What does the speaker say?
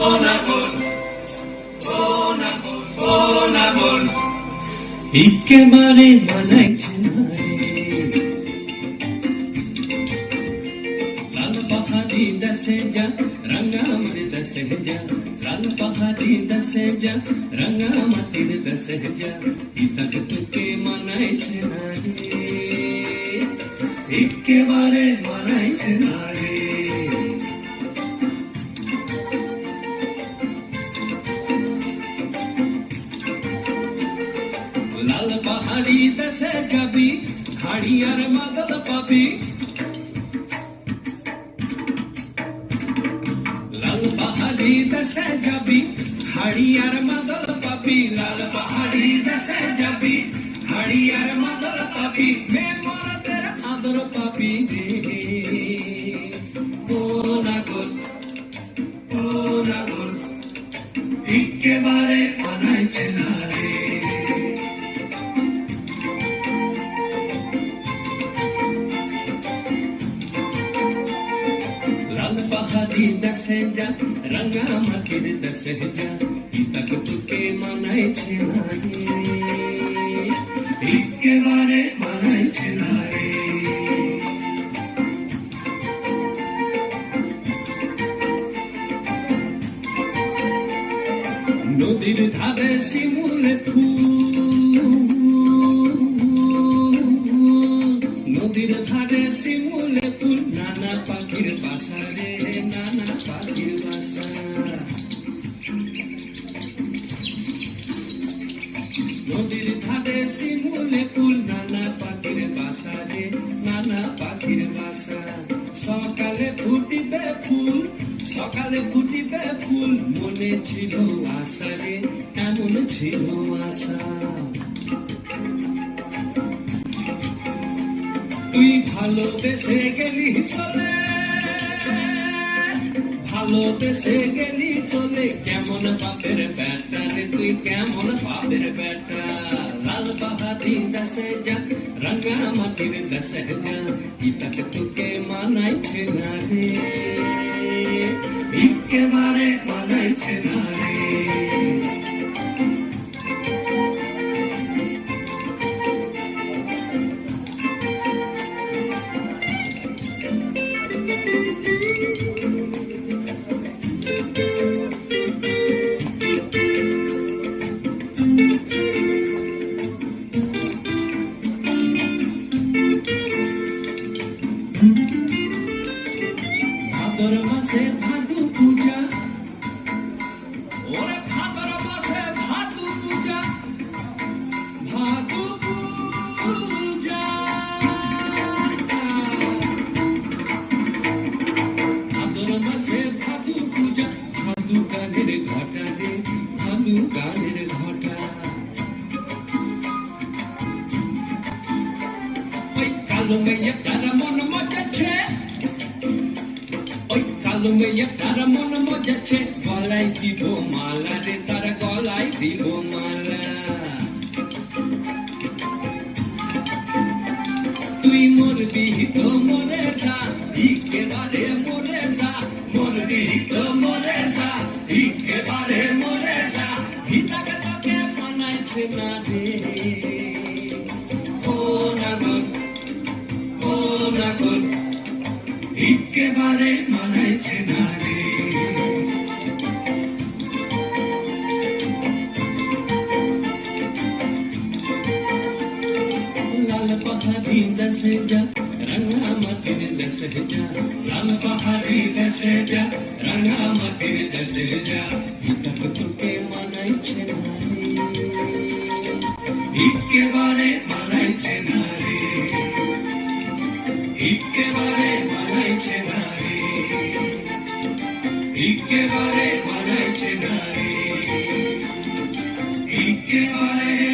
ও নাগর ও নাগর ও নাগর একেবারে মানাইছে লাল পাহাড়ি দশে যা রঙা আমার দশে যা লাল পাহাড়ি দশে যা রঙা মাটির দশে যা ইতক তোকে মানাইছে না রে একেবারে মানাইছে না লাল পাহাড়ি দেশে যাবি, হাড়ি আর মাদল পাবি। লাল পাহাড়ি দেশে যাবি, হাড়ি আর মাদল পাবি। লাল পাহাড়ি দেশে যাবি, হাড়ি আর মাদল পাবি। মে মরদের আদর পাবি। ও নাগর ও নাগর, একেবারে মানাইছে না রে লাল পাহাড়ি দশে যা রঙা মাটির দশে যা ইতক তোকে মানাইছে না একেবারে মানাইছে না নদীর ধারে শিমুলে নদীর ধারে শিমুলে শিমুলে ফুল, নানা পাখির বাসা রে নানা পাখির বাসা। সকালে ফুটিবে ফুল, সকালে ফুটিবে ফুল, মনে ছিল আশা রে, এমন ছিল আশা। তুই ভালোবেসে গেলি চলে, ভালোবেসে গেলি চলে, কেমন বাপের বেটা রে, তুই কেমন বাপের লাল বাহাদি দশে যা রঙা মাটির দশে যা ইটাক তোকে মানাইছে না রে একেবারে মানাইছে না রে গানের ঘটা গলায় দিব মালা রে তার গলায় দিব মালা তুই মরবি তো মরে যা একেবারে মরে যা, মরবি একেবারে মানাইছে না রে লাল পাহাড়ি দশে যা রঙা মাটির দশে যা লাল পাহাড়ি একেবারে মানাইছে না রে। একেবারে মানাইছে না রে। একেবারে মানাইছে না রে। একেবারে